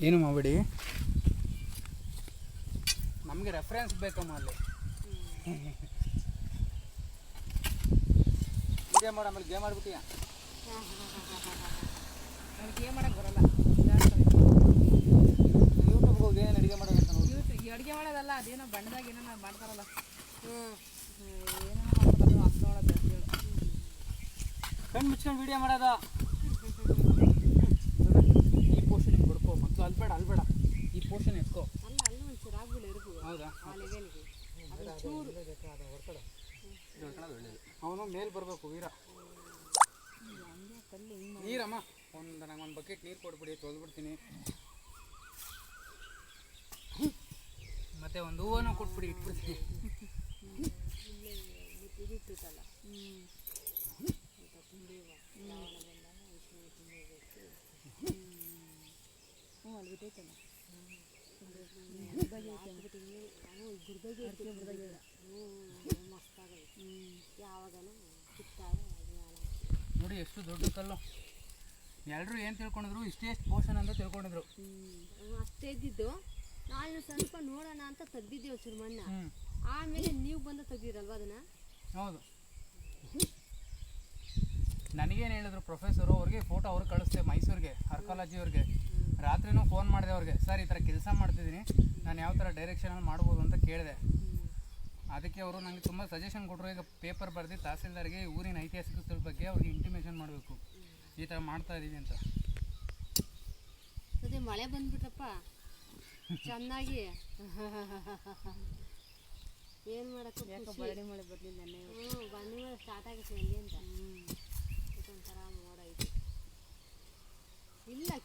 ಏನು ಮಾಡಬೇಡಿ? ನಮಗೆ ರೆಫರೆನ್ಸ್ ಬೇಕಮ್ಮ ಅಲ್ಲಿ ಇದೇ ಮಾಡ ಆಮೇಲೆ ಗೇಮ್ ಆಡ್ಬಿಟ್ಟಿಯಾ? ಗೇಮ್ ಮಾಡಕ್ಕೆ ಬರಲ್ಲ. ಯೂಟ್ಯೂಬ್ಗೆ ಹೋಗಿ ಏನು ಅಡುಗೆ ಮಾಡೋದು ನೋಡಿ ಇವತ್ತು ಅಡುಗೆ ಮಾಡೋದಲ್ಲ ಅದೇನೋ ಬಣ್ಣದಾಗ ಏನೋ ಮಾಡ್ತಾರಲ್ಲ. ಹ್ಞೂ ಏನೋ ಮಾಡ್ತಾರಲ್ಲ ಅದು ನೋಡೋದು ಕಣ್ಣು ಮುಚ್ಕೊಂಡು ವಿಡಿಯೋ ಮಾಡೋದ ಈ ಪೋರ್ಷನ್ ಬಿಡ್ಕೋ ಮತ್ತು ಅಲ್ಬೇಡ ಅಲ್ಬೇಡ ಈ ಪೋರ್ಷನ್ ಎತ್ಕೋ ಅಲ್ಲ ಅಲ್ಲಿ ಒಂಚೂರು ಆಗ್ಬಿಡು ಎರುಗು ಹೌದಾ ಆ ಲೆವೆಲ್ಗೆ ಅದು ಚೂರು ಅವನು ಮೇಲ್ ಬರಬೇಕು ವೀರ ನೀರಮ್ಮ ಒಂದು ನಂಗೆ ಒಂದು ಬಕೆಟ್ ನೀರು ಕೊಟ್ಬಿಡಿ ತೊಳೆದ್ಬಿಡ್ತೀನಿ ಮತ್ತೆ ಒಂದು ಹೂವನ್ನು ಕೊಟ್ಬಿಡಿ ಇಟ್ಬಿಡ್ತೀನಿ ಇದಿಟ್ಟಿತ್ತಲ್ಲ ಹ್ಞೂ ಅಲ್ಲಿ ಬಿಟ್ಟೈತಲ್ಲ ಹ್ಞೂ ನೋಡಿ ಎಷ್ಟು ದೊಡ್ಡ ಕಲ್ಲು. ಎಲ್ಲರೂ ಏನು ತಿಳ್ಕೊಂಡಿದ್ರು? ಇಷ್ಟೇ ಪೋರ್ಷನ್ ಅಂತ ತಿಳ್ಕೊಂಡಿದ್ರು. ಅಷ್ಟೇ ಇದ್ದಿದ್ದು ನಾನು ಸ್ವಲ್ಪ ನೋಡೋಣ ಅಂತ ತೆಗ್ದಿದ್ದೆ ಒಂಚೂರು ಮಣ್ಣ ಆಮೇಲೆ ನೀವು ಬಂದು ತೆಗ್ದಿರಲ್ವ ಅದನ್ನ? ಹೌದು. ನನಗೇನು ಹೇಳಿದ್ರು ಪ್ರೊಫೆಸರು ಅವ್ರಿಗೆ ಫೋಟೋ ಅವ್ರಿಗೆ ಕಳಿಸ್ತೇವೆ ಮೈಸೂರಿಗೆ ಆರ್ಕಾಲಜಿ ಅವ್ರಿಗೆ. ರಾತ್ರಿನೂ ಫೋನ್ ಮಾಡಿದೆ ಅವ್ರಿಗೆ ಸರ್ ಈ ಥರ ಕೆಲಸ ಮಾಡ್ತಿದ್ದೀನಿ ನಾನು ಯಾವ ಥರ ಡೈರೆಕ್ಷನಲ್ಲಿ ಮಾಡ್ಬೋದು ಅಂತ ಕೇಳಿದೆ. ಅದಕ್ಕೆ ಅವರು ನನಗೆ ತುಂಬ ಸಜೆಷನ್ ಕೊಟ್ಟರು ಈಗ ಪೇಪರ್ ಬರೆದು ತಹಸೀಲ್ದಾರ್ಗೆ ಊರಿನ ಐತಿಹಾಸಿಕ ಸ್ಥಳ ಬಗ್ಗೆ ಅವ್ರಿಗೆ ಇಂಟಿಮೇಷನ್ ಮಾಡಬೇಕು. ಈ ಥರ ಮಾಡ್ತಾ ಇದ್ದೀವಿ ಅಂತ. ಅದೇ ಮಳೆ ಬಂದ್ಬಿಟ್ಟಪ್ಪ ಚೆನ್ನಾಗಿ. ಏನು ಮಾಡೋಕ್ಕೆ ಯಾಕೋ ಮಳೆ ಬರಲಿಲ್ಲ ನೆನ್ನೆ. ಹ್ಞೂ ಬಂದ ಸ್ಟಾರ್ಟ್ ಆಗುತ್ತೆ ಎಲ್ಲಿ ಅಂತ.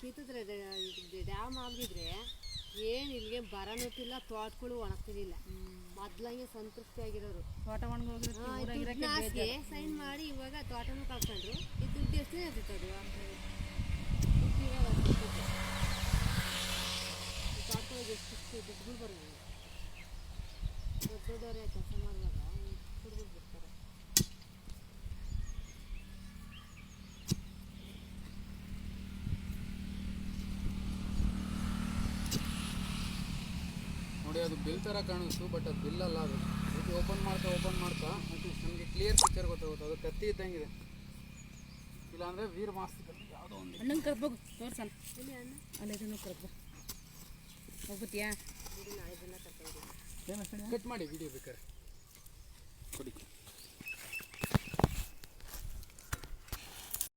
ಕಿತ್ತಿದ್ರೆ ಡ್ಯಾಮ್ ಆಗಿದ್ರೆ ಏನು ಇಲ್ಲಿಗೆ ಬರನೂತಿಲ್ಲ ತೋಟಗಳು ಒಣಗ್ತಿರ್ಲಿಲ್ಲ ಮೊದ್ಲಂಗೆ ಸಂತೃಪ್ತಿಯಾಗಿರೋರು ತೋಟ ಒಣಗೋಗಿ ಸೈನ್ ಮಾಡಿ ಇವಾಗ ತೋಟನೂ ಕಳ್ಕೊಂಡ್ರು ಈ ದುಡ್ಡು ಎಷ್ಟು. ಈ ತೋಟಗಳಿಗೆ ಎಷ್ಟು ದುಡ್ಡುಗಳು ಬರೋದು ದೊಡ್ಡ ದೊಡ್ಡವರೇ ಕೆಲಸ ಮಾಡುವಾಗ ಬಿಡ್ತಾರೆ ನೋಡಿ ಅದು ಬಿಲ್ ಥರ ಕಾಣಿಸ್ತು ಬಟ್ ಅದು ಬಿಲ್ ಅಲ್ಲ ಅದು. ಇದು ಓಪನ್ ಮಾಡ್ತಾ ಓಪನ್ ಮಾಡ್ತಾ ಅದು ನಮಗೆ ಕ್ಲಿಯರ್ ಪಿಕ್ಚರ್ ಗೊತ್ತಾಗುತ್ತೆ ಅದು ಕತ್ತಿ ಇದ್ದಂಗಿದೆ. ಇಲ್ಲಾಂದರೆ ವೀರ ಮಾಸ್ತಿ ಕತ್ತಿ ಯಾವುದೋ ಒಂದು. ತೋರ್ಸಣ. ಅಲ್ಲಿ ಇದನ್ನು ಕರ್ಬೋ ಕಟ್ ಮಾಡಿ ವಿಡಿಯೋ ಬೇಕಾರೆ. ಕೊಡಿ.